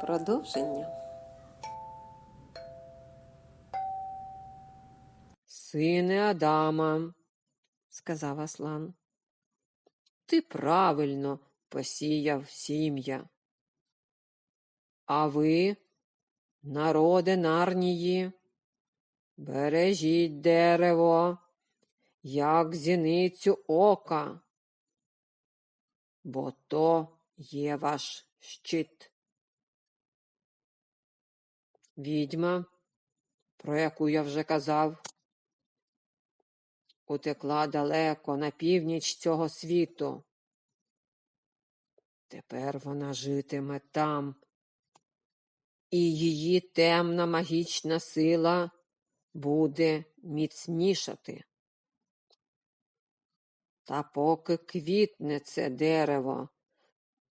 Продовження. Сине Адама, сказав Аслан, ти правильно посіяв сім'я. А ви, народе Нарнії, бережіть дерево, як зіницю ока, бо то є ваш щит. Відьма, про яку я вже казав, утекла далеко на північ цього світу. Тепер вона житиме там, і її темна магічна сила буде міцнішати. Та поки квітне це дерево,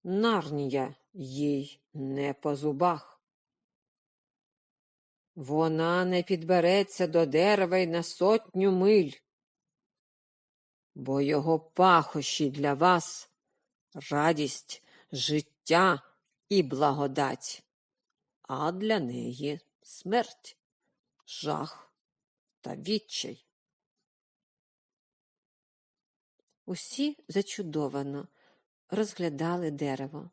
нарнія їй не по зубах. Вона не підбереться до дерева й на сотню миль, бо його пахощі для вас радість, життя і благодать, а для неї смерть, жах та відчай. Усі зачудовано розглядали дерево.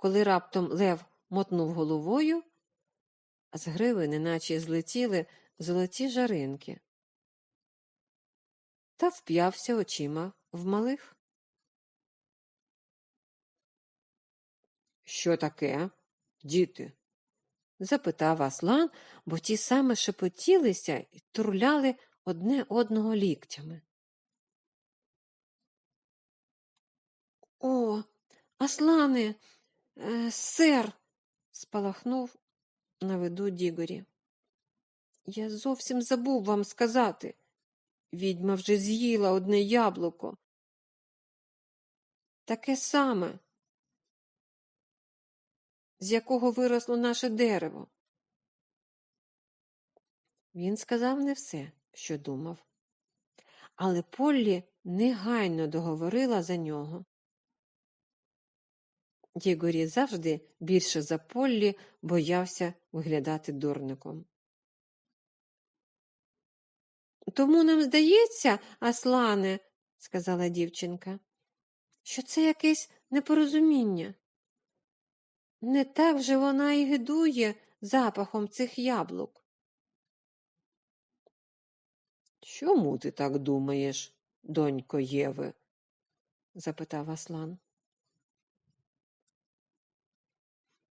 Коли раптом Лев мотнув головою, а з гриви неначе злетіли золоті жаринки та вп'явся очима в малих. Що таке, діти? запитав Аслан, бо ті саме шепотілися і турляли одне одного ліктями. О, Аслане, е, сер, спалахнув на виду Дігорі. Я зовсім забув вам сказати. Відьма вже з'їла одне яблуко. Таке саме, з якого виросло наше дерево. Він сказав не все, що думав, але Поллі негайно договорила за нього. Дігорі завжди більше за Поллі боявся виглядати дурником. Тому нам здається, Аслане, сказала дівчинка, що це якесь непорозуміння. Не так же вона і гидує запахом цих яблук. Чому ти так думаєш, донько Єви? запитав Аслан.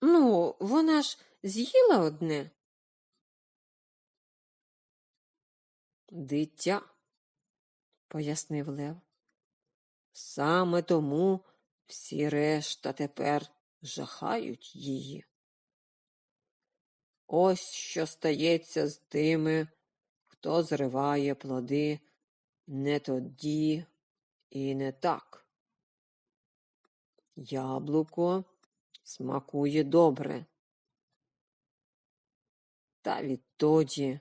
Ну, вона ж з'їла одне. Дитя, пояснив Лев. Саме тому всі решта тепер жахають її. Ось що стається з тими, хто зриває плоди не тоді і не так. Яблуко смакує добре. Та відтоді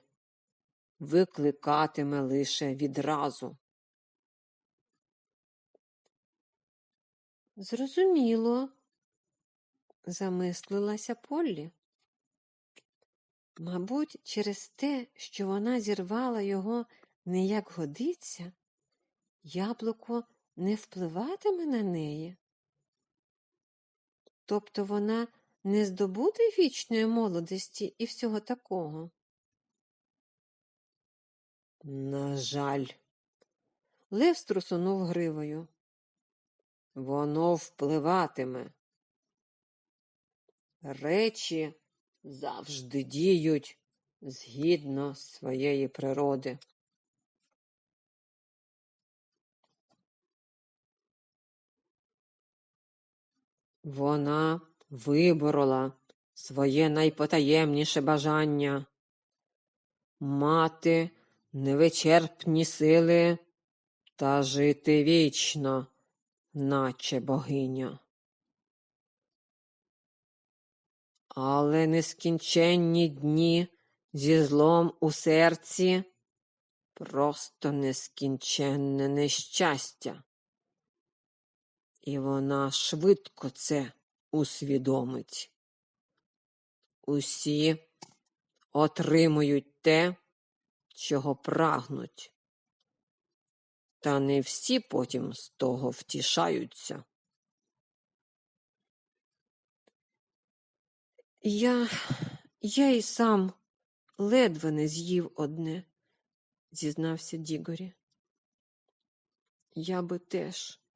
викликатиме лише відразу. Зрозуміло, замислилася Поллі. Мабуть, через те, що вона зірвала його не як годиться, яблуко не впливатиме на неї. Тобто вона не здобуде вічної молодості і всього такого. На жаль, Лев струсунув гривою. Воно впливатиме. Речі завжди діють згідно своєї природи. Вона виборола своє найпотаємніше бажання мати невичерпні сили та жити вічно, наче богиня. Але нескінченні дні зі злом у серці просто нескінченне нещастя. І вона швидко це усвідомить. Усі отримують те, чого прагнуть. Та не всі потім з того втішаються. Я, я і сам ледве не з'їв одне, зізнався Дігорі. Я би теж.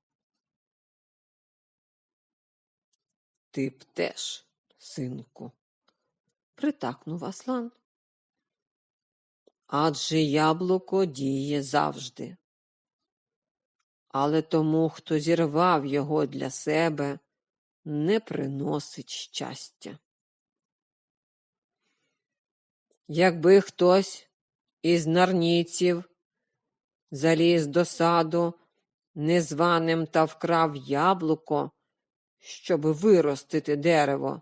Ти б теж, синку, притакнув Аслан. Адже яблуко діє завжди. Але тому, хто зірвав його для себе, не приносить щастя. Якби хтось із нарнійців заліз до саду незваним та вкрав яблуко, щоб виростити дерево,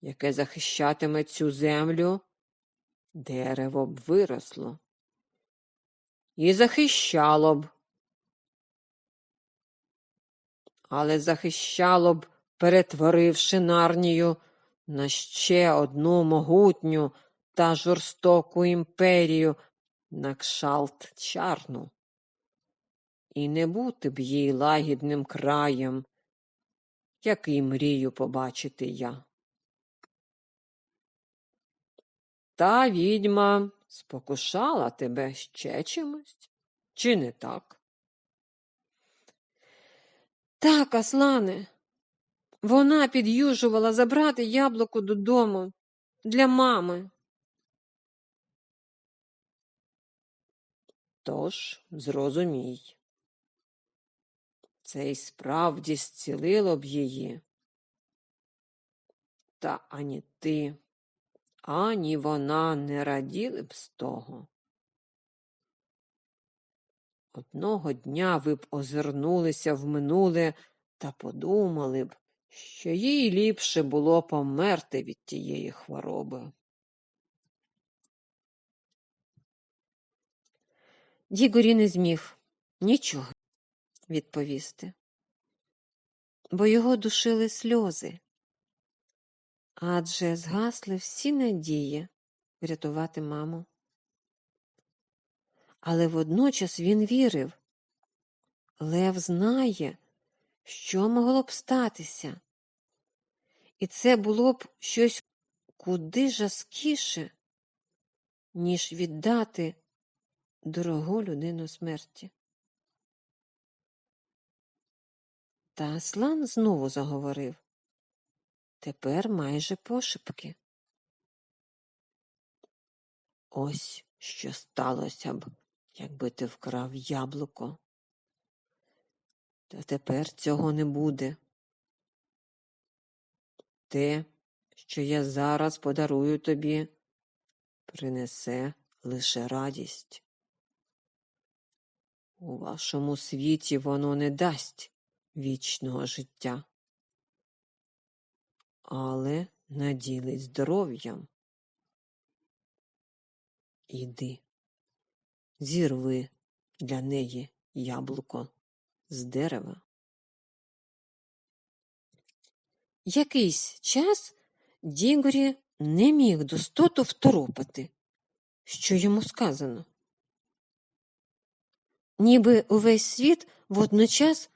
яке захищатиме цю землю, дерево б виросло і захищало б. Але захищало б, перетворивши нарнію на ще одну могутню та жорстоку імперію на кшалт чарну. І не бути б їй лагідним краєм, який мрію побачити я. Та відьма спокушала тебе ще чимось, чи не так? Так, Аслане, вона під'южувала забрати яблуко додому для мами. Тож, зрозумій, це й справді зцілило б її. Та ані ти, ані вона не раділи б з того. Одного дня ви б озирнулися в минуле та подумали б, що їй ліпше було померти від тієї хвороби. Дігорі не зміг нічого відповісти, бо його душили сльози, адже згасли всі надії врятувати маму. Але водночас він вірив Лев знає, що могло б статися, і це було б щось куди жаскіше, ніж віддати дорогу людину смерті. Та Аслан знову заговорив тепер майже пошепки. Ось що сталося б, якби ти вкрав яблуко. Та тепер цього не буде. Те, що я зараз подарую тобі, принесе лише радість. У вашому світі воно не дасть вічного життя, але наділить здоров'ям. Іди, зірви для неї яблуко з дерева. Якийсь час Дігорі не міг достоту второпати, що йому сказано. Ніби увесь світ водночас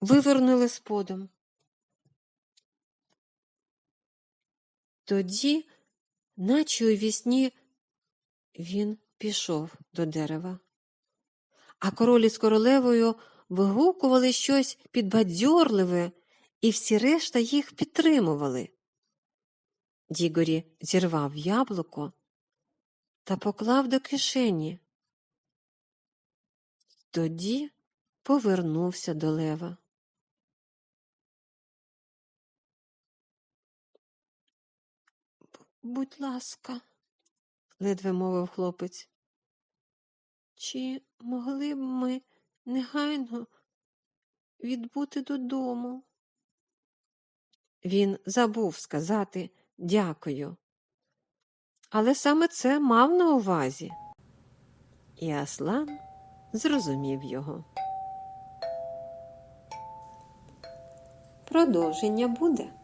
вивернули сподом. Тоді, наче у вісні, він пішов до дерева, а королі з королевою вигукували щось підбадьорливе, і всі решта їх підтримували. Дігорі зірвав яблуко та поклав до кишені. Тоді повернувся до лева. Будь ласка, ледве мовив хлопець. Чи могли б ми негайно відбути додому? Він забув сказати дякую, але саме це мав на увазі. І Аслан зрозумів його. Продовження буде.